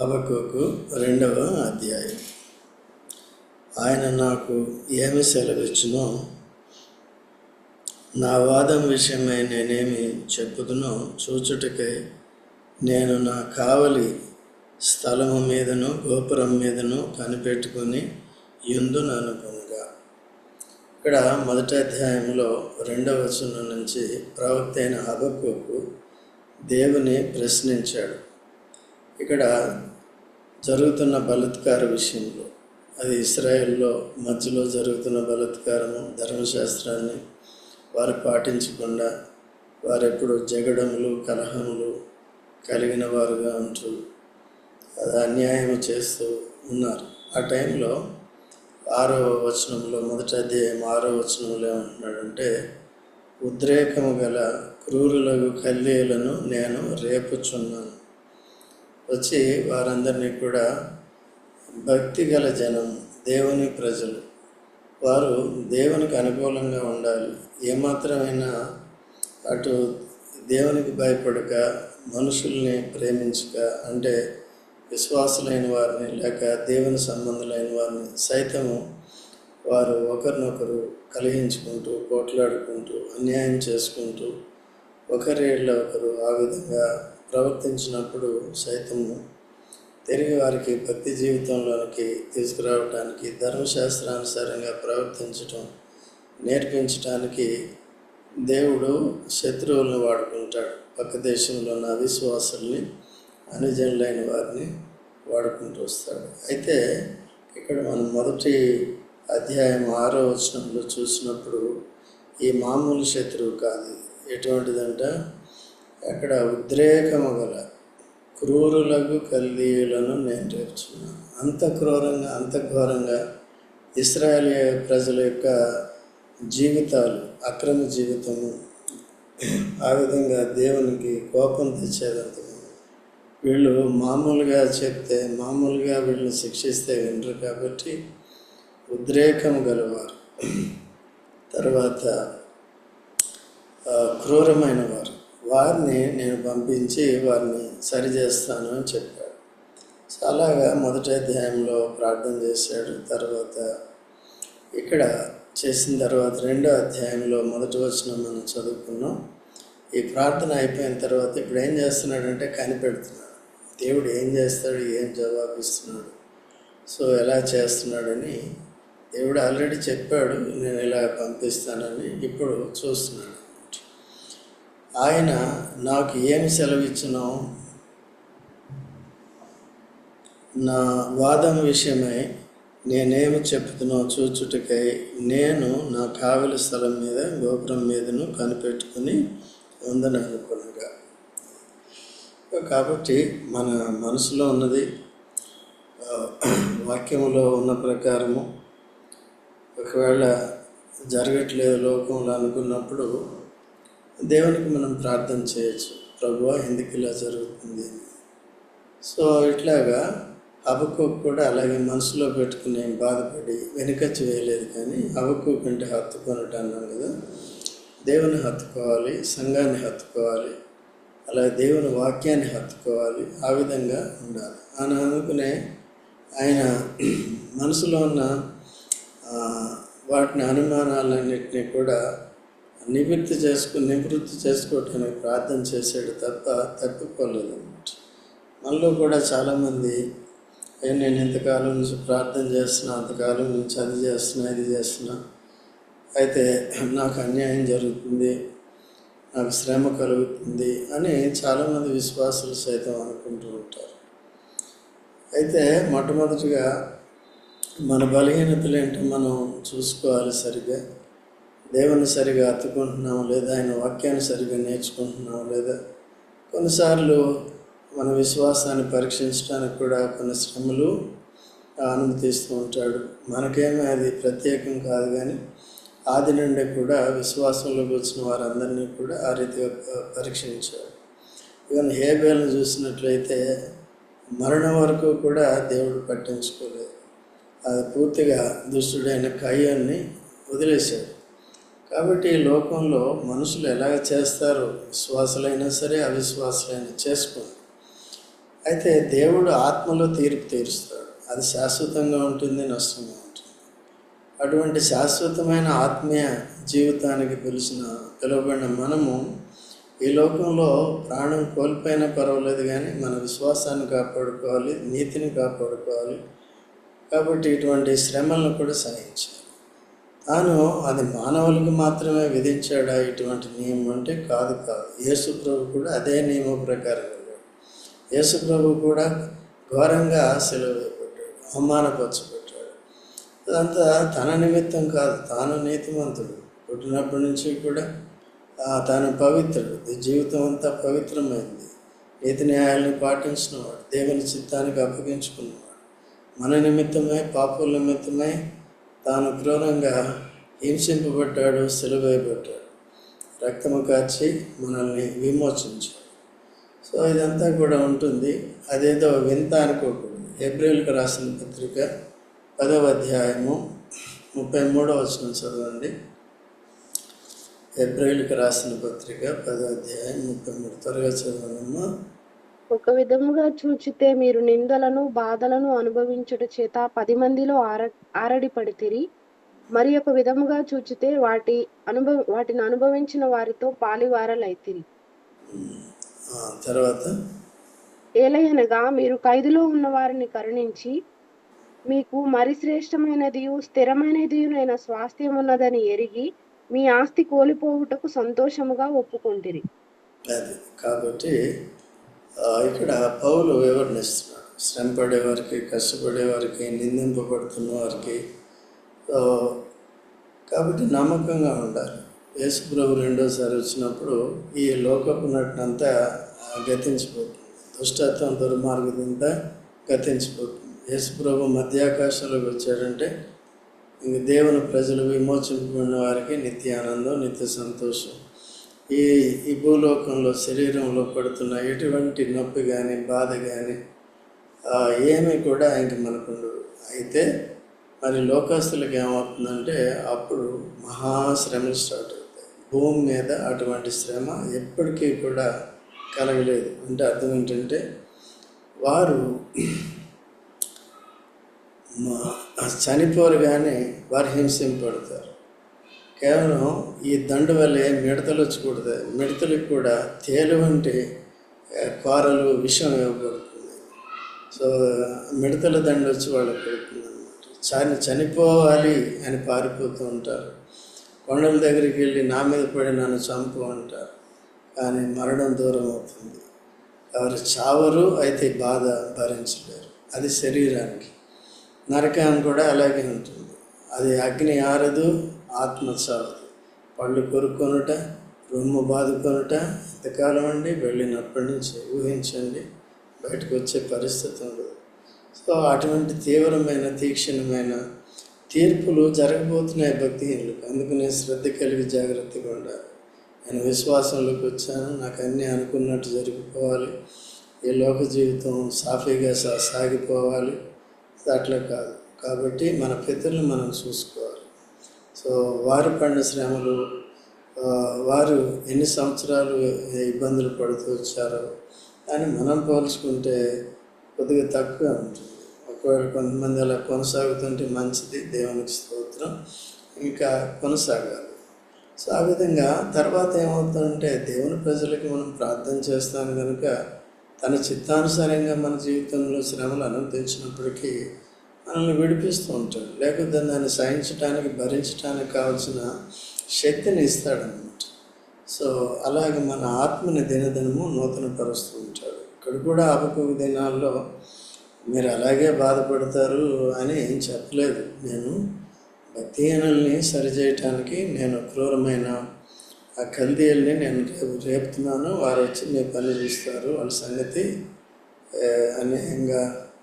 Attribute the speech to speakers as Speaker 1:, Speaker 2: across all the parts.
Speaker 1: హబకుకు రెండవ అధ్యాయం. ఆయన నాకు ఏమి సెలవిచ్చునో? నా వాదం విషయమై నేనేమి చెప్పుదునో? చూచుటకై నేను నా కావలి స్థలము మీదను గోపురం మీదను కనిపెట్టుకొని యుందును అనుకునగా. ఇక్కడ మొదటి అధ్యాయంలో రెండవ వచనం నుంచి ప్రవక్త అయిన హబక్కుకు దేవుని ప్రశ్నించాడు. ఇక్కడ జరుగుతున్న బలాత్కార విషయంలో అది ఇస్రాయెల్లో మధ్యలో జరుగుతున్న బలత్కారము ధర్మశాస్త్రాన్ని వారు పాటించకుండా వారెప్పుడు జగడములు కలహములు కలిగిన వారుగా ఉంటూ అది అన్యాయం చేస్తూ ఉన్నారు. ఆ టైంలో ఆరో వచనంలో మొదటి అధ్యాయం ఆరో వచనంలో ఏమంటున్నాడంటే ఉద్రేకము గల క్రూరులకు కల్లీలను నేను రేపుచున్నాను. వచ్చి వారందరినీ కూడా భక్తి గల జనం దేవుని ప్రజలు. వారు దేవునికి అనుకూలంగా ఉండాలి. ఏమాత్రమైనా అటు దేవునికి భయపడక మనుషుల్ని ప్రేమించక అంటే విశ్వాసులైన వారిని లేక దేవుని సంబంధులైన వారిని సైతము వారు ఒకరినొకరు కలిగించుకుంటూ పోట్లాడుకుంటూ అన్యాయం చేసుకుంటూ ఒకరిలో ఒకరు ఆ విధంగా ప్రవర్తించినప్పుడు సైతము తిరిగి వారికి భక్తి జీవితంలోనికి తీసుకురావడానికి ధర్మశాస్త్రానుసారంగా ప్రవర్తించటం నేర్పించటానికి దేవుడు శత్రువులను వాడుకుంటాడు. పక్క దేశంలో ఉన్న అవిశ్వాసుల్ని అనుజనులైన వారిని వాడుకుంటూ వస్తాడు. అయితే ఇక్కడ మనం మొదటి అధ్యాయం ఆరో వచనంలో చూసినప్పుడు ఈ మామూలు శత్రువు కాదు. ఎటువంటిదంట? అక్కడ ఉద్రేకము గల క్రూరులకు కల్దీయులను నేను చేర్చున్నాను అంత క్రూరంగా అంత ఘోరంగా ఇస్రాయల్ ప్రజల యొక్క జీవితాలు అక్రమ జీవితము ఆ విధంగా దేవునికి కోపం తెచ్చేదంత వీళ్ళు మామూలుగా చెప్తే మామూలుగా వీళ్ళని శిక్షిస్తే వినరు కాబట్టి ఉద్రేకం గలవారు. తర్వాత క్రూరమైన వారు వారిని నేను పంపించి వారిని సరిచేస్తాను అని చెప్పాడు. సో అలాగా మొదటి అధ్యాయంలో ప్రార్థన చేశాడు. తర్వాత ఇక్కడ చేసిన తర్వాత రెండో అధ్యాయంలో మొదటి వచ్చిన మనం చదువుకున్నాం. ఈ ప్రార్థన అయిపోయిన తర్వాత ఇప్పుడు ఏం చేస్తున్నాడంటే కనిపెడుతున్నాడు. దేవుడు ఏం చేస్తాడు ఏం జవాబిస్తున్నాడు సో ఎలా చేస్తున్నాడని దేవుడు ఆల్రెడీ చెప్పాడు నేను ఇలా పంపిస్తానని ఇప్పుడు చూస్తున్నాడు. ఆయన నాకు ఏమి సెలవిచ్చినో నా వాదం విషయమై నేనేమి చెప్తున్నో చూచుటకై నేను నా కావలి స్థలం మీద గోపురం మీదను కనిపెట్టుకుని ఉందని అనుకునగా కాబట్టి మన మనసులో ఉన్నది వాక్యములో ఉన్న ప్రకారము. ఒకవేళ జరగట్లేదు లోకంలో అనుకున్నప్పుడు దేవునికి మనం ప్రార్థన చేయొచ్చు. ప్రభు ఎందుకు ఇలా జరుగుతుంది? సో ఇట్లాగా అబక్కు కూడా అలాగే మనసులో పెట్టుకుని బాధపడి వెనుక చేయలేదు కానీ అబక్కు కంటే హత్తుకొనట అన్నాం కదా. దేవుని హత్తుకోవాలి సంఘాన్ని హత్తుకోవాలి అలాగే దేవుని వాక్యాన్ని హత్తుకోవాలి ఆ విధంగా ఉండాలి. అని అనుకునే ఆయన మనసులో ఉన్న వాటిని అనుమానాలన్నింటినీ కూడా నివృత్తి చేసుకుని నివృత్తి చేసుకోవటానికి ప్రార్థన చేసాడు తప్ప తప్పుకోలేదు అన్నమాట మనలో కూడా చాలామంది నేను ఇంతకాలం నుంచి ప్రార్థన చేస్తున్నా అంతకాలం నుంచి అది చేస్తున్నా ఇది చేస్తున్నా. అయితే నాకు అన్యాయం జరుగుతుంది నాకు శ్రమ కలుగుతుంది అని చాలామంది విశ్వాసులు సైతం అనుకుంటూ ఉంటారు. అయితే మొట్టమొదటిగా మన బలహీనతలు ఏంటో మనం చూసుకోవాలి సరిగ్గా. దేవుని సరిగా అత్తుకుంటున్నాం లేదా ఆయన వాక్యాన్ని సరిగా నేర్చుకుంటున్నాం లేదా కొన్నిసార్లు మన విశ్వాసాన్ని పరీక్షించడానికి కూడా కొన్ని శ్రమలు అనుమతిస్తూ ఉంటాడు. మనకేమీ అది ప్రత్యేకం కాదు కానీ ఆది నుండి కూడా విశ్వాసంలో వచ్చిన వారందరినీ కూడా ఆ రీతిగా పరీక్షించాడు. ఇవన్న హేబేలను చూసినట్లయితే మరణం వరకు కూడా దేవుడు పట్టించుకోలేదు. అది పూర్తిగా దుష్టుడైన కయ్యాన్ని వదిలేశాడు. కాబట్టి ఈ లోకంలో మనుషులు ఎలాగ చేస్తారు? విశ్వాసులైనా సరే అవిశ్వాసులైనా చేసుకుని అయితే దేవుడు ఆత్మలో తీర్పు తీరుస్తాడు. అది శాశ్వతంగా ఉంటుంది నష్టంగా ఉంటుంది. అటువంటి శాశ్వతమైన ఆత్మీయ జీవితానికి పిలిచిన పిలువబడిన మనము ఈ లోకంలో ప్రాణం కోల్పోయినా పర్వాలేదు కానీ మన విశ్వాసాన్ని కాపాడుకోవాలి నీతిని కాపాడుకోవాలి. కాబట్టి ఇటువంటి శ్రమలను కూడా సహించాలి. తాను అది మానవులకు మాత్రమే విధించాడా ఇటువంటి నియమం అంటే కాదు కాదు. యేసు ప్రభు కూడా అదే నియమ ప్రకారం వెళ్ళాడు యేసు ప్రభు కూడా ఘోరంగా సెలవు పెట్టాడు అవమానపరచబడ్డాడు. అదంతా తన నిమిత్తం కాదు తాను నీతిమంతుడు. పుట్టినప్పటి నుంచి కూడా తాను పవిత్రుడు. ఈ జీవితం అంతా పవిత్రమైంది. నీతి న్యాయాలను పాటించినవాడు దేవుని చిత్తానికి అప్పగించుకున్నవాడు. మన నిమిత్తమై పాపుల నిమిత్తమై తాను క్రూరంగా హింసింపబడ్డాడు సెలవేయబడ్డాడు రక్తము కాచి మనల్ని విమోచించాడు. సో ఇదంతా కూడా ఉంటుంది. అదేదో వింత అనుకోకూడదు. ఏప్రిల్కి రాసిన పత్రిక పదవ అధ్యాయము ముప్పై మూడవ వచనం చదవండి. ఏప్రిల్కి రాసిన పత్రిక పదవ అధ్యాయం ముప్పై మూడు. త్వరగా చదవమ్మా
Speaker 2: ఒక విధముగా చూచితే మీరు నిందలను బాధలను అనుభవించుట చేత పది మందిలో ఆర ఆరడి పడితిరి మరి ఒక విధముగా చూచితే వాటి అనుభవ వాటిని అనుభవించిన వారితో పాలివారలైతిరి.
Speaker 1: తర్వాత?
Speaker 2: ఏలయనగా మీరు ఖైదులో ఉన్న వారిని కరుణించి మీకు మరి శ్రేష్టమైనదియు స్థిరమైనదియునైన స్వాస్థ్యం ఉన్నదని ఎరిగి మీ ఆస్తి కోల్పోవుటకు సంతోషముగా ఒప్పుకొంటిరి.
Speaker 1: కాబట్టి ఇక్కడ పౌలు వివరణిస్తున్నాడు. శ్రమపడేవారికి కష్టపడేవారికి నిందింపబడుతున్న వారికి కాబట్టి నమ్మకంగా ఉండాలి. యేసు ప్రభు రెండోసారి వచ్చినప్పుడు ఈ లోకపు నటనంతా గతించిపోతుంది. దుష్టత్వం దుర్మార్గదంతా గతించిపోతుంది. యేసు ప్రభు మధ్యాకాశంలోకి వచ్చాడంటే ఇంక దేవుని ప్రజలు విమోచింపబడిన వారికి నిత్య ఆనందం నిత్య సంతోషం. ఈ ఈ భూలోకంలో శరీరంలో పడుతున్న ఎటువంటి నొప్పి కానీ బాధ కానీ ఏమీ కూడా ఇంక మనకు ఉండదు. అయితే మరి లోకస్తులకు ఏమవుతుందంటే అప్పుడు మహాశ్రమలు స్టార్ట్ అవుతాయి. భూమి మీద అటువంటి శ్రమ ఎప్పటికీ కూడా కలగలేదు. అంటే అర్థం ఏంటంటే వారు మా- చనిపోరు కానీ వారు హింసింపడతారు కేవలం ఈ దండు వల్లే మిడతలు వచ్చకూడదు. మిడతలకు కూడా తేలు వంటి కూరలు విషం ఇవ్వబడుతుంది సో మిడతల దండు వచ్చి వాళ్ళకి పెడుతుంది అనమాట చని చనిపోవాలి అని పారిపోతూ ఉంటారు. కొండల దగ్గరికి వెళ్ళి నా మీద పడి నన్ను చంపు అంటారు. కానీ మరణం దూరం అవుతుంది. ఎవరు చావరు అయితే బాధ భరించలేరు. అది శరీరానికి. నరకం కూడా అలాగే ఉంటుంది. అది అగ్ని ఆరదు ఆత్మ పళ్ళు కొరుక్కొనుట రొమ్ము బాదుకొనుట ఎంతకాలం అండి వెళ్ళినప్పటి నుంచి ఊహించండి బయటకు వచ్చే పరిస్థితి ఉండదు. సో అటువంటి తీవ్రమైన తీక్షణమైన తీర్పులు జరగబోతున్నాయి భక్తిహీనులకు. అందుకు నేను శ్రద్ధ కలిగి జాగ్రత్తగా ఉండాలి. నేను విశ్వాసంలోకి వచ్చాను నాకు అన్నీ అనుకున్నట్టు జరిగిపోవాలి. ఈ లోక జీవితం సాఫీగా సా సాగిపోవాలి. అట్లా కాదు. కాబట్టి మన పితరులు మనం చూసుకోవాలి. సో వారు పడిన శ్రమలు వారు ఎన్ని సంవత్సరాలు ఇబ్బందులు పడుతూ వచ్చారో అని మనం పోల్చుకుంటే కొద్దిగా తక్కువ ఉంటుంది. ఒకవేళ కొంతమంది అలా కొనసాగుతుంటే మంచిది దేవునికి స్తోత్రం. ఇంకా కొనసాగాలి. సో ఆ విధంగా తర్వాత ఏమవుతుందంటే దేవుని ప్రజలకి మనం ప్రార్థన చేస్తాం కనుక తన చిత్తానుసారంగా మన జీవితంలో శ్రమలు అనుమతించినప్పటికీ మనల్ని విడిపిస్తూ ఉంటాడు. లేకపోతే దాన్ని సహించడానికి భరించడానికి కావాల్సిన శక్తిని ఇస్తాడనమాట సో అలాగే మన ఆత్మని దినదినము నూతన పరుస్తూ ఉంటాడు. ఇక్కడ కూడా అపకొక దినాల్లో మీరు అలాగే బాధపడతారు అని ఏం చెప్పలేదు. నేను భక్తిహీనుల్ని సరిచేయటానికి నేను క్రూరమైన ఆ కల్దీయుల్ని నేను రేపు రేపుతున్నాను. వారు వచ్చి మీ పని చూస్తారు. వాళ్ళ సంగతి ఆ,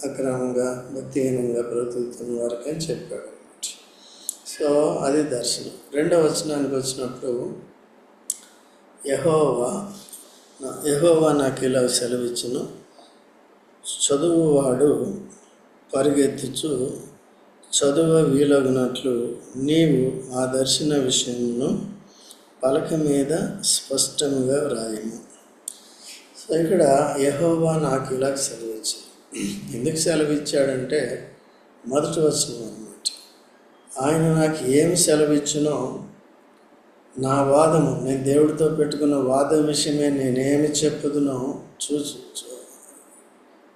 Speaker 1: అక్రమంగా భక్తిహీనంగా బ్రతుకుతున్న వారికని చెప్పాడు అనమాట సో అది దర్శనం. రెండవ వచనానికి వచ్చినప్పుడు యహోవా యహోవా నాకు ఇలా సెలవిచ్చును. చదువువాడు పరిగెత్తుచు చదువ వీలగినట్లు నీవు ఆ దర్శన విషయంను పలక మీద స్పష్టంగా వ్రాయము. సో ఇక్కడ యహోవా నాకు ఇలా సెలవు ఎందుకు సెలవు ఇచ్చాడంటే మొదటి వచనం అనమాట ఆయన నాకు ఏమి సెలవు ఇచ్చినో నా వాదము నేను దేవుడితో పెట్టుకున్న వాదం విషయమే నేనేమి చెప్పుదునో చూచు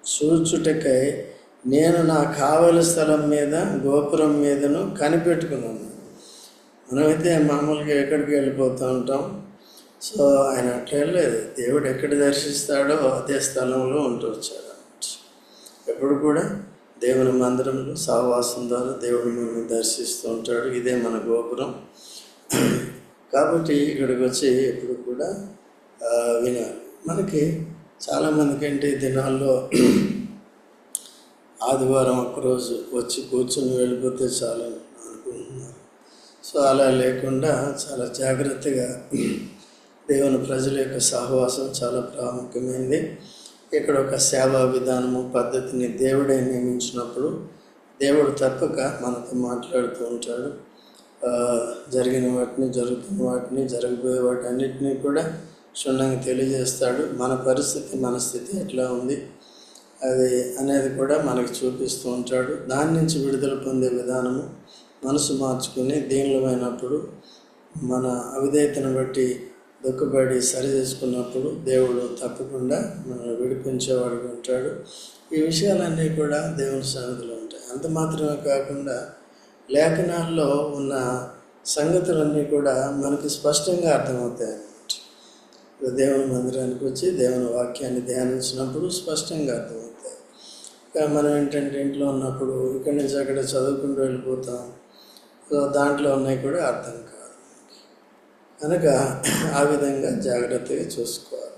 Speaker 1: చూచుటకై నేను నా కావలి స్థలం మీద గోపురం మీదను కనిపెట్టుకున్నాను. మనమైతే మామూలుగా ఎక్కడికి వెళ్ళిపోతూ ఉంటాం. సో ఆయన అట్లా వెళ్ళలేదు దేవుడు ఎక్కడ దర్శిస్తాడో అదే స్థలంలో ఉంటూ వచ్చాడు. ఎప్పుడు కూడా దేవుని మందిరంలో సహవాసం ద్వారా దేవుడు మనల్ని దర్శిస్తూ ఉంటాడు. ఇదే మన గోపురం. కాబట్టి ఇక్కడికి వచ్చి ఎప్పుడు కూడా వినాలి. మనకి చాలామందికి ఏంటి దినాల్లో ఆదివారం ఒక్కరోజు వచ్చి కూర్చొని వెళ్ళిపోతే చాలు అనుకుంటున్నారు. సో అలా లేకుండా చాలా జాగ్రత్తగా దేవుని ప్రజల యొక్క సహవాసం చాలా ప్రాముఖ్యమైనది. ఇక్కడ ఒక సేవా విధానము పద్ధతిని దేవుడే నియమించినప్పుడు దేవుడు తప్పక మనతో మాట్లాడుతూ ఉంటాడు. జరిగిన వాటిని జరుగుతున్న వాటిని జరగబోయే వాటి అన్నిటినీ కూడా క్షుణ్ణంగా తెలియజేస్తాడు. మన పరిస్థితి మన స్థితి ఎట్లా ఉంది అది అనేది కూడా మనకు చూపిస్తూ ఉంటాడు. దాని నుంచి విడుదల పొందే విధానము మనసు మార్చుకుని దీనిలోమైనప్పుడు మన అవిధేయతను బట్టి దుఃఖపడి సరి చేసుకున్నప్పుడు దేవుడు తప్పకుండా మనం విడిపించేవాడుగా ఉంటాడు. ఈ విషయాలన్నీ కూడా దేవుని సన్నిధిలో ఉంటాయి. అంత మాత్రమే కాకుండా లేఖనాల్లో ఉన్న సంగతులన్నీ కూడా మనకి స్పష్టంగా అర్థమవుతాయి అన్నమాట. దేవుని మందిరానికి వచ్చి దేవుని వాక్యాన్ని ధ్యానించినప్పుడు స్పష్టంగా అర్థమవుతాయి. ఇంకా మనం ఏంటంటే ఇంట్లో ఉన్నప్పుడు ఇక్కడి నుంచి అక్కడ చదువుకుంటూ వెళ్ళిపోతాం. దాంట్లో ఉన్నాయి కూడా అర్థం. కనుక ఆ విధంగా జాగ్రత్తగా చూసుకోవాలి.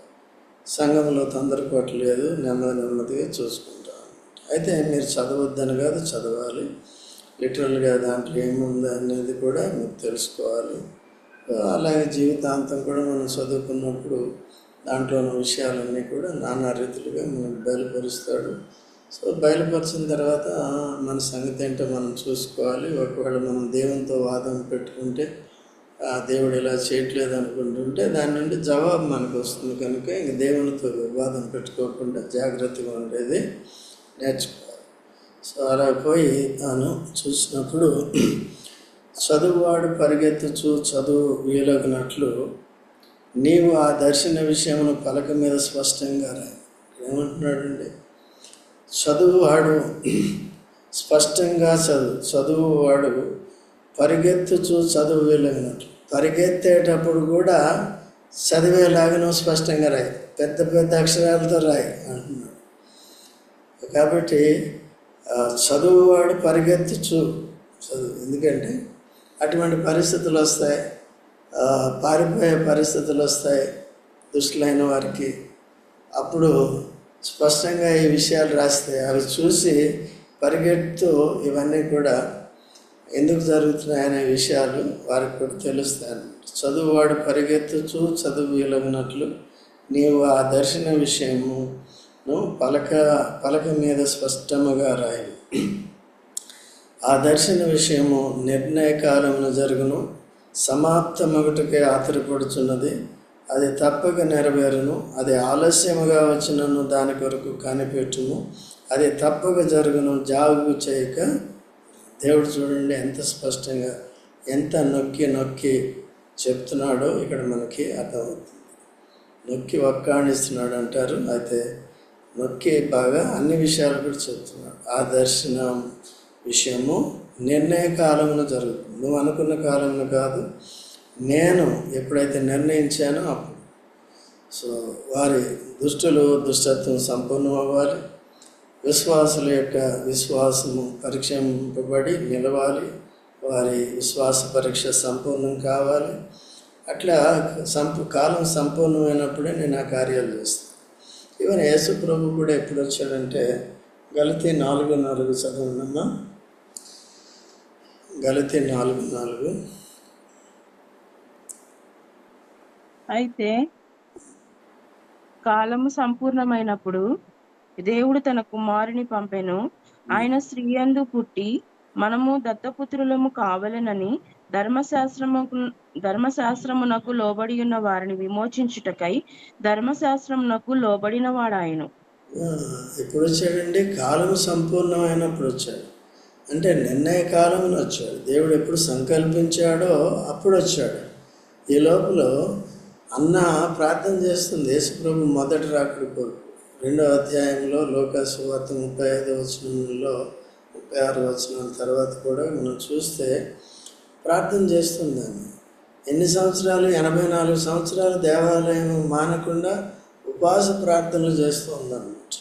Speaker 1: సంఘంలో తొందరపాటు లేదు నెమ్మది నెమ్మదిగా చూసుకుంటాం. అయితే మీరు చదవద్దని కాదు చదవాలి. లిటరల్గా దాంట్లో ఏముంది అనేది కూడా మీరు తెలుసుకోవాలి. అలాగే జీవితాంతం కూడా మనం చదువుకున్నప్పుడు దాంట్లో ఉన్న విషయాలన్నీ కూడా నానా రీతులుగా మనకు బయలుపరుస్తాడు. సో బయలుపరిచిన తర్వాత మన సంగతి ఏంటో మనం చూసుకోవాలి. ఒకవేళ మనం దేవునితో వాదం పెట్టుకుంటే దేవుడు ఇలా చేయట్లేదు అనుకుంటుంటే దాని నుండి జవాబు మనకు వస్తుంది కనుక ఇంక దేవునితో వివాదం పెట్టుకోకుండా జాగ్రత్తగా ఉండేది నేర్చుకోవాలి. సో అలా పోయి తాను చూసినప్పుడు చదువువాడు పరిగెత్తుచు చదువు వీలగినట్లు నీవు ఆ దర్శన విషయమును పలక మీద స్పష్టంగా రా ఏమంటున్నాడండి చదువువాడు స్పష్టంగా చదువు చదువువాడు పరిగెత్తుచు చదువు వీలగినట్లు పరిగెత్తేటప్పుడు కూడా చదివేలాగను స్పష్టంగా రాయి. పెద్ద పెద్ద అక్షరాలతో రాయి అంటున్నాడు. కాబట్టి చదువువాడు పరిగెత్తుచు చదువు. ఎందుకంటే అటువంటి పరిస్థితులు వస్తాయి. పారిపోయే పరిస్థితులు వస్తాయి దుష్టులైన వారికి. అప్పుడు స్పష్టంగా ఈ విషయాలు రాస్తే అవి చూసి పరిగెడుతూ ఇవన్నీ కూడా ఎందుకు జరుగుతున్నాయనే విషయాలు వారికి కూడా తెలుస్తాను చదువువాడు పరిగెత్తుచు చదువు వీలగినట్లు నీవు ఆ దర్శన విషయమును పలక పలక మీద స్పష్టముగా రాయి. ఆ దర్శన విషయము నిర్ణయ కాలమున జరుగును సమాప్తమగుటకే ఆతరపడుచున్నది. అది తప్పక నెరవేరును. అది ఆలస్యముగా వచ్చినను దాని కొరకు కనిపెట్టును అది తప్పక జరుగును. జాగు చేయక దేవుడు చూడండి ఎంత స్పష్టంగా ఎంత నొక్కి నొక్కి చెప్తున్నాడో ఇక్కడ మనకి అర్థమవుతుంది. నొక్కి ఒక్కాణిస్తున్నాడు అంటారు అయితే నొక్కి బాగా అన్ని విషయాలు కూడా చెప్తున్నాడు. ఆ దర్శనం విషయము నిర్ణయ కాలంలో జరుగుతుంది. నువ్వు అనుకున్న కాలంలో కాదు నేను ఎప్పుడైతే నిర్ణయించానో అప్పుడు. సో వారి దుష్టులు దుష్టత్వం సంపూర్ణం అవ్వాలి విశ్వాసుల యొక్క విశ్వాసము పరీక్షింపబడి నిలవాలి. వారి విశ్వాస పరీక్ష సంపూర్ణం కావాలి. అట్లా సంపూ కాలం సంపూర్ణమైనప్పుడే నేను ఆ కార్యాలు చేస్తాను. ఈవెన్ యేసు ప్రభు కూడా ఎప్పుడు వచ్చాడంటే గలతీ నాలుగు నాలుగు చదవనమ్మా. గలతీ నాలుగు నాలుగు.
Speaker 3: అయితే కాలము సంపూర్ణమైనప్పుడు దేవుడు తన కుమారుని పంపెను. ఆయన స్త్రీయందు పుట్టి మనము దత్తపుత్రులము కావలెనని ధర్మశాస్త్రము ధర్మశాస్త్రమునకు లోబడి ఉన్న వారిని విమోచించుటకై ధర్మశాస్త్రమునకు లోబడిన వాడాయను
Speaker 1: ఎప్పుడు వచ్చాడండి కాలం సంపూర్ణమైనప్పుడు వచ్చాడు అంటే నిర్ణయ కాలంలో వచ్చాడు. దేవుడు ఎప్పుడు సంకల్పించాడో అప్పుడు వచ్చాడు ఈ లోపల అన్న ప్రార్థన చేస్తుంది. యేసుప్రభు మొదటి రాకుడి కొరకు రెండో అధ్యాయంలో లోకాసువార్త ముప్పై ఐదు వచనంలో ముప్పై ఆరు వచనాల తర్వాత కూడా మనం చూస్తే ప్రార్థన చేస్తుందని. ఎన్ని సంవత్సరాలు? ఎనభై నాలుగు సంవత్సరాలు దేవాలయం మానకుండా ఉపవాస ప్రార్థనలు చేస్తూ ఉందన్నమాట.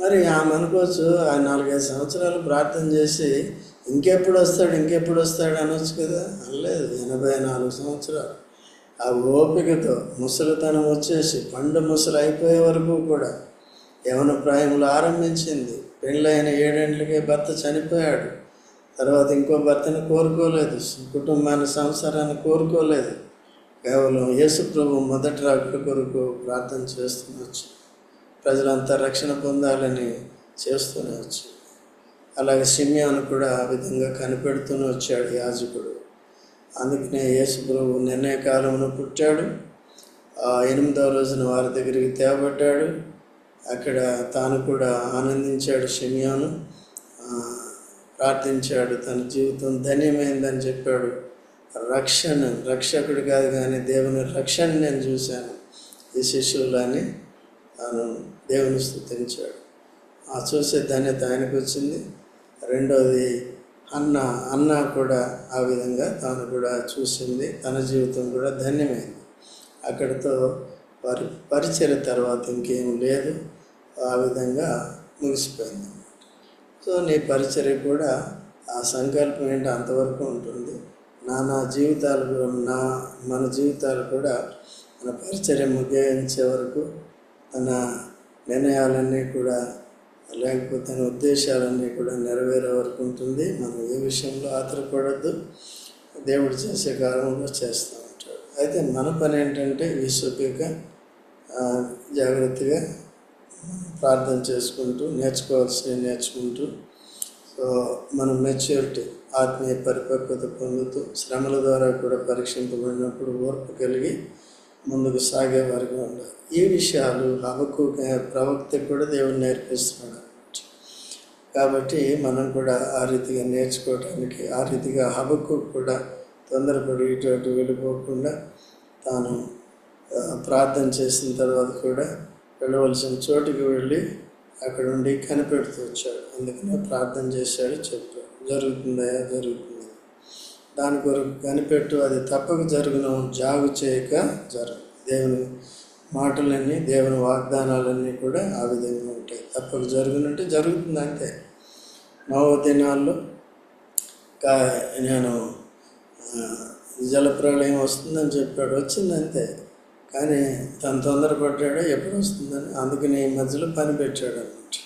Speaker 1: మరి ఆమె అనుకోవచ్చు ఆ నాలుగైదు సంవత్సరాలు ప్రార్థన చేసి ఇంకెప్పుడు వస్తాడు ఇంకెప్పుడు వస్తాడు అనొచ్చు కదా? అనలేదు ఎనభై నాలుగు సంవత్సరాలు. ఆ ఓపికతో ముసలితనం వచ్చేసి పండు ముసలు అయిపోయే వరకు కూడా యవన ప్రాయములు ఆరంభించింది. పెళ్ళైన ఏడేండ్లకే భర్త చనిపోయాడు. తర్వాత ఇంకో భర్తను కోరుకోలేదు. కుటుంబాన్ని సంసారాన్ని కోరుకోలేదు. కేవలం యేసుప్రభు మొదటి రాకుల కొరకు ప్రార్థన చేస్తున్నచ్చు ప్రజలంతా రక్షణ పొందాలని చేస్తూనే వచ్చు అలాగే సిమ్యాను కూడా ఆ విధంగా కనిపెడుతూనే వచ్చాడు యాజకుడు. అందుకనే యేసుప్రభు నిర్ణయకాలంలో నిర్ణయ కాలంలో పుట్టాడు. ఆ ఎనిమిదవ రోజున వారి దగ్గరికి తేబడ్డాడు. అక్కడ తాను కూడా ఆనందించాడు షిమియాను. ప్రార్థించాడు తన జీవితం ధన్యమైందని చెప్పాడు. రక్షణ రక్షకుడు కాదు కానీ దేవుని రక్షణ నేను చూశాను. ఈ శిష్యులని తాను దేవుని స్థుతించాడు. ఆ చూసే ధన్యత ఆయనకు వచ్చింది. రెండోది అన్న అన్న కూడా ఆ విధంగా తాను కూడా చూసింది. తన జీవితం కూడా ధన్యమైంది. అక్కడితో వారి పరిచయ తర్వాత ఇంకేం లేదు. ఆ విధంగా ముగిసిపోయింది. సో నీ పరిచర్య కూడా ఆ సంకల్పం ఏంటో అంతవరకు ఉంటుంది. నా నా జీవితాలు కూడా నా మన జీవితాలు కూడా మన పరిచర్య ముగించే వరకు తన నిర్ణయాలన్నీ కూడా లేకపోతే తన ఉద్దేశాలన్నీ కూడా నెరవేరే వరకు ఉంటుంది. మనం ఏ విషయంలో ఆతరపడద్దు. దేవుడు చేసే కాలంలో చేస్తూ ఉంటాడు. అయితే మన పని ఏంటంటే విశ్వపిక జాగ్రత్తగా ప్రార్థన చేసుకుంటూ నేర్చుకోవాల్సినవి నేర్చుకుంటూ సో మనం మెచ్యూరిటీ ఆత్మీయ పరిపక్వత పొందుతూ శ్రమల ద్వారా కూడా పరీక్షింపబడినప్పుడు ఓర్పు కలిగి ముందుకు సాగే వారికి ఉండాలి. ఈ విషయాలు హవకు ప్రవక్త కూడా దేవుడు నేర్పిస్తున్నాడు. కాబట్టి మనం కూడా ఆ రీతిగా నేర్చుకోవటానికి ఆ రీతిగా హవకు కూడా తొందరపడి ఇటు అటు వెళ్ళిపోకుండా తాను ప్రార్థన చేసిన తర్వాత కూడా వెళ్ళవలసిన చోటుకి వెళ్ళి అక్కడ ఉండి కనిపెడుతూ వచ్చాడు. అందుకనే ప్రార్థన చేశాడు చెప్పాడు. జరుగుతుందయా జరుగుతుంది. దాని కొరకు కనిపెట్టు అది తప్పక జరుగున. జాగు చేయక జరుగు. దేవుని మాటలన్నీ దేవుని వాగ్దానాలన్నీ కూడా ఆ విధంగా ఉంటాయి. తప్పక జరుగునంటే జరుగుతుంది అంతే. నవ దినాల్లో కా నేను ఆ, వస్తుందని చెప్పాడు. వచ్చింది అంతే కానీ తను తొందరపడ్డాడు ఎప్పుడు వస్తుందని. అందుకని ఈ మధ్యలో పని పెట్టాడు అనమాట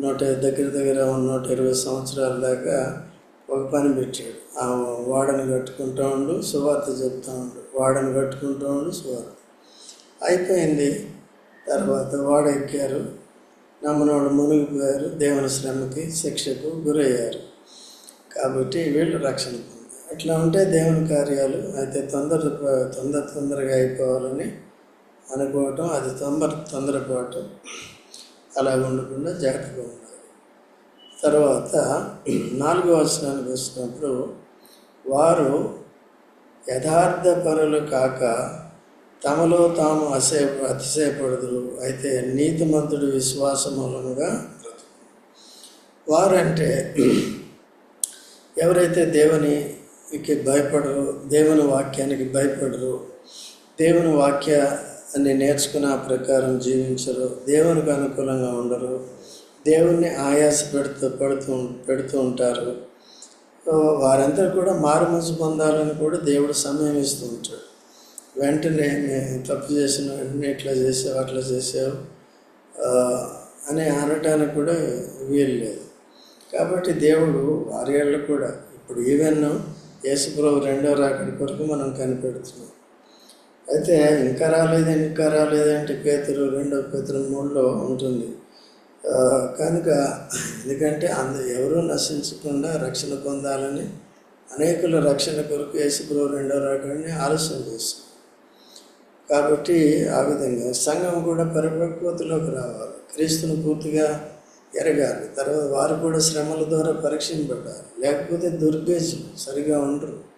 Speaker 1: నూట దగ్గర దగ్గర నూట ఇరవై సంవత్సరాల దాకా ఒక పని పెట్టాడు. ఆ వాడని కట్టుకుంటూ ఉండు సువార్త చెప్తా ఉండు. వాడని కట్టుకుంటూ ఉండు సువార్త. అయిపోయింది. తర్వాత వాడ ఎక్కారు నమ్మనోడు మునిగిపోయారు. దేవుని శ్రమకి శిక్షకు గురయ్యారు. కాబట్టి వీళ్ళు రక్షణ పొందారు. అట్లా ఉంటే దేవుని కార్యాలు అయితే తొందర తొందర తొందరగా అయిపోవాలని అనుకోవటం అది తొందర తొందరపోవటం అలా ఉండకుండా జాగ్రత్తగా ఉండాలి. తర్వాత నాలుగో వచనానికి వచ్చినప్పుడు వారు యథార్థ పనులు కాక తమలో తాము అసే అతిశయపడదురు అయితే నీతిమంతుడు విశ్వాసమూలముగా వారంటే ఎవరైతే దేవుని దేవునికి భయపడరు దేవుని వాక్యానికి భయపడరు. దేవుని వాక్యాన్ని నేర్చుకున్న ప్రకారం జీవించరు దేవునికి అనుకూలంగా ఉండరు. దేవుణ్ణి ఆయాస పెడుతూ పెడుతూ పెడుతూ ఉంటారు వారందరూ కూడా మారుమనసు పొందాలని కూడా దేవుడు సమయం ఇస్తూ ఉంటాడు. వెంటనే తప్పు చేసిన వెంటనే ఇట్లా చేసావు అట్లా చేసావు అని అనటానికి కూడా వీలు లేదు. కాబట్టి దేవుడు వారి కూడా ఇప్పుడు ఈవెన్ యేసుప్రభు రెండో రాకడి కొరకు మనం కనిపెడుతున్నాం. అయితే ఇంకా రాలేదు ఇంకా రాలేదంటే పేతురు రెండో పేతురు మూడులో ఉంటుంది. కనుక ఎందుకంటే అందు ఎవరూ నశించకుండా రక్షణ పొందాలని అనేకుల రక్షణ కొరకు యేసుప్రభు రెండో రాకడిని ఆలస్యం చేస్తాం కాబట్టి ఆ విధంగా సంఘం కూడా పరిపక్వతలోకి రావాలి. క్రీస్తును పూర్తిగా ఎరగాలి. తర్వాత వారు కూడా శ్రమల ద్వారా పరీక్షింపడాలి లేకపోతే దుర్బేజులు సరిగా ఉండరు.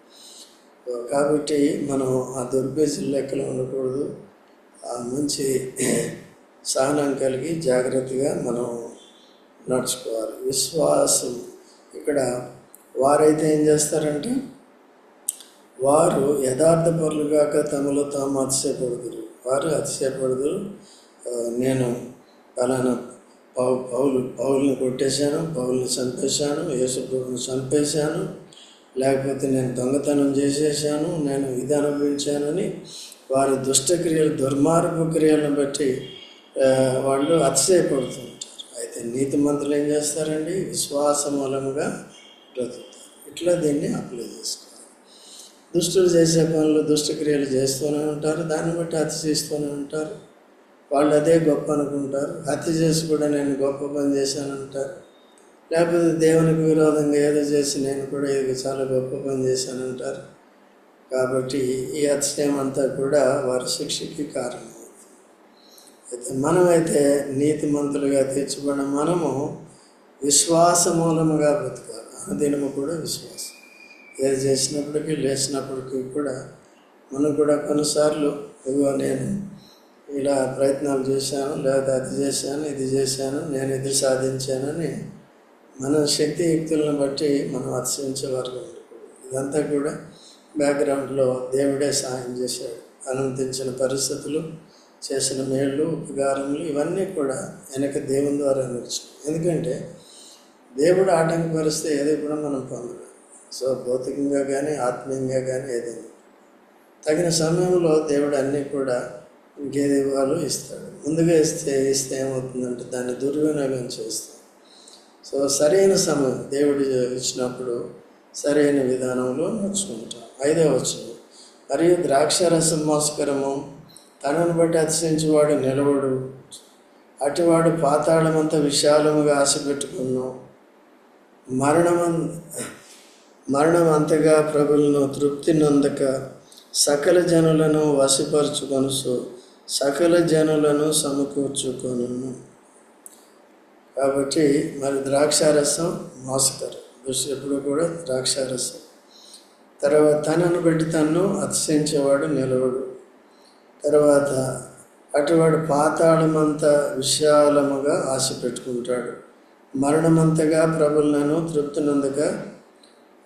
Speaker 1: కాబట్టి మనం ఆ దుర్బేజుల లెక్కలో ఉండకూడదు. ఆ మంచి సహనం కలిగి జాగ్రత్తగా మనం నడుచుకోవాలి. విశ్వాసం ఇక్కడ వారైతే ఏం చేస్తారంటే వారు యథార్థ పరులుగాక తమలో తాము అతిశయపడుదురు. వారు అతిశయపడుదురు నేను ఫలానా పౌ పౌలు పౌల్ని కొట్టేశాను పౌల్ని చంపేశాను యేసుప్రభుని చంపేశాను. లేకపోతే నేను దొంగతనం చేసేసాను నేను ఇది అనుభవించానని వారి దుష్టక్రియలు దుర్మార్గ క్రియలను బట్టి వాళ్ళు అతిశయపడుతుంటారు అయితే నీతి మంత్రులు ఏం చేస్తారండి? విశ్వాస మూలంగా బ్రతుకుతారు. ఇట్లా దీన్ని అప్లై చేసుకోవాలి. దుష్టులు చేసే పనులు దుష్టక్రియలు చేస్తూనే ఉంటారు. దాన్ని బట్టి అతిశయిస్తూనే ఉంటారు. వాళ్ళు అదే గొప్ప అనుకుంటారు. హత్య చేసి కూడా నేను గొప్ప పని చేశాను అంటారు లేకపోతే దేవునికి విరోధంగా ఏదో చేసి నేను కూడా ఇది చాలా గొప్ప పని చేశానంటారు. కాబట్టి ఈ అతిశయం అంతా కూడా వారి శిక్షకి కారణం. అయితే మనమైతే నీతిమంతులుగా తీర్చబడిన మనము విశ్వాస మూలముగా బ్రతకాలి అనుదినము కూడా విశ్వాసం. ఏది చేసినప్పటికీ లేచినప్పటికీ కూడా మనం కూడా కొన్నిసార్లు ఇదిగో నేను ఇలా ప్రయత్నాలు చేశాను లేదా అది చేశాను ఇది చేశాను నేను ఇది సాధించానని మన శక్తి యుక్తులను బట్టి మనం అతిశయించే ఇదంతా కూడా బ్యాక్గ్రౌండ్లో దేవుడే సహాయం చేశాడు. అనుమతించిన పరిస్థితులు చేసిన మేళ్ళు ఉపకారములు ఇవన్నీ కూడా వెనక దేవుని ద్వారా నడిచాయి ఎందుకంటే దేవుడు ఆటంకపరిస్తే ఏది కూడా మనం పొందలేం. సో భౌతికంగా కానీ ఆత్మీయంగా కానీ ఏదైనా. తగిన సమయంలో దేవుడు అన్నీ కూడా ఇంకేది ఇవ్వాలో ఇస్తాడు ముందుగా ఇస్తే ఇస్తే ఏమవుతుందంటే దాన్ని దుర్వినియోగం చేస్తాం సో సరైన సమయం దేవుడు ఇచ్చినప్పుడు సరైన విధానంలో నడుచుకుంటాం. ఐదో వచ్చింది మరియు ద్రాక్షరసం మోసకరము తనను బట్టి అతిశించేవాడు నిలవడు అటువాడు పాతాళమంతా విశాలముగా ఆశ పెట్టుకున్నాం మరణమం మరణం అంతగా ప్రభులను తృప్తి నొందక సకల జనులను వశపరుచుకొనుసు సకల జనులను సమకూర్చుకొను కాబట్టి మరి ద్రాక్షారసం మోసకరం. దృష్టి ఎప్పుడు కూడా ద్రాక్షారసం. తర్వాత తనను బట్టి తన్ను అతిశయించేవాడు నిలవడు. తర్వాత అటువాడు పాతాళమంత విశాలముగా ఆశ పెట్టుకుంటాడు. మరణమంతగా ప్రభులను తృప్తినందుగా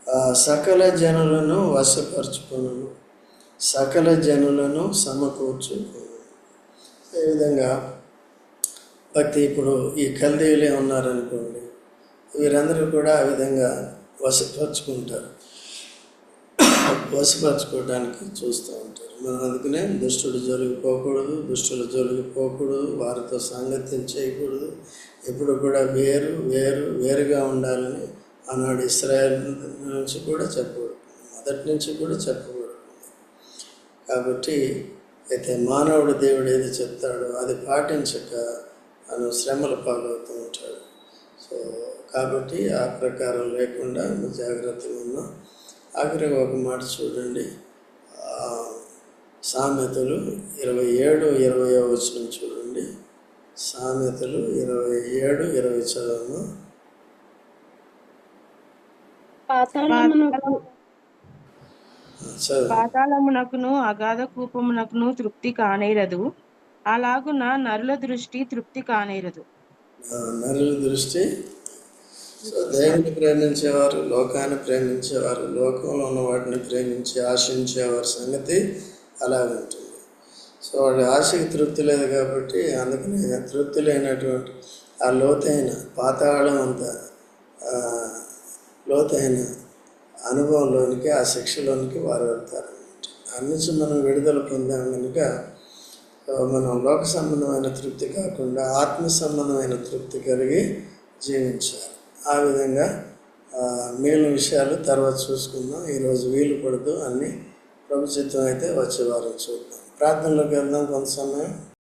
Speaker 1: ఆ, సకల జనులను వశపరుచుకొను సకల జనులను సమకూర్చుకు ఈ విధంగా భక్తి ఇప్పుడు ఈ కల్దీలే ఉన్నారనుకోండి వీరందరూ కూడా ఆ విధంగా వశపరుచుకుంటారు. వశపరచుకోవడానికి చూస్తూ ఉంటారు. మనం అందుకనే దుష్టుడు జరిగిపోకూడదు దుష్టులు జరిగిపోకూడదు వారితో సాంగత్యం చేయకూడదు ఎప్పుడు కూడా వేరు వేరు వేరుగా ఉండాలని ఆనాడు ఇస్రాయల్ నుంచి కూడా చెప్పకూడదు. మొదటి నుంచి కూడా చెప్పకూడదు. కాబట్టి అయితే మానవుడు దేవుడు ఏది చెప్తాడో అది పాటించక అను శ్రమలు పాలవుతూ ఉంటాడు. సో కాబట్టి ఆ ప్రకారం లేకుండా జాగ్రత్తగా ఉన్నాం ఆఖరికి ఒక మాట చూడండి. సామెతలు ఇరవై ఏడు ఇరవై వచ్చిన చూడండి. సామెతలు ఇరవై ఏడు ఇరవై చదవము.
Speaker 3: పాతాళమునకును అగాధ కూపమునకును తృప్తి కానేరదు. అలాగున నరుల దృష్టి తృప్తి కానేరదు.
Speaker 1: నరుల దృష్టి. సో దేవుని ప్రేమించేవారు లోకాన్ని ప్రేమించేవారు లోకంలో ఉన్న వాటిని ప్రేమించి ఆశించేవారి సంగతి అలా ఉంటుంది. సో వాళ్ళ ఆశకి తృప్తి లేదు కాబట్టి అందుకని తృప్తి లేనటువంటి ఆ లోతైన పాతాళం అంత లోతైన అనుభవంలోనికి ఆ శిక్షలోనికి వారు వెళ్తారు దాని నుంచి మనం విడుదల పొందాం కనుక మనం లోక సంబంధమైన తృప్తి కాకుండా ఆత్మ సంబంధమైన తృప్తి కలిగి జీవించాలి. ఆ విధంగా మిగిలిన విషయాలు తర్వాత చూసుకుందాం. ఈరోజు వీలు పడదు అన్నీ. ప్రభుత్వం అయితే వచ్చేవారం చూద్దాం. ప్రార్థనలోకి వెళ్దాం కొంత సమయం.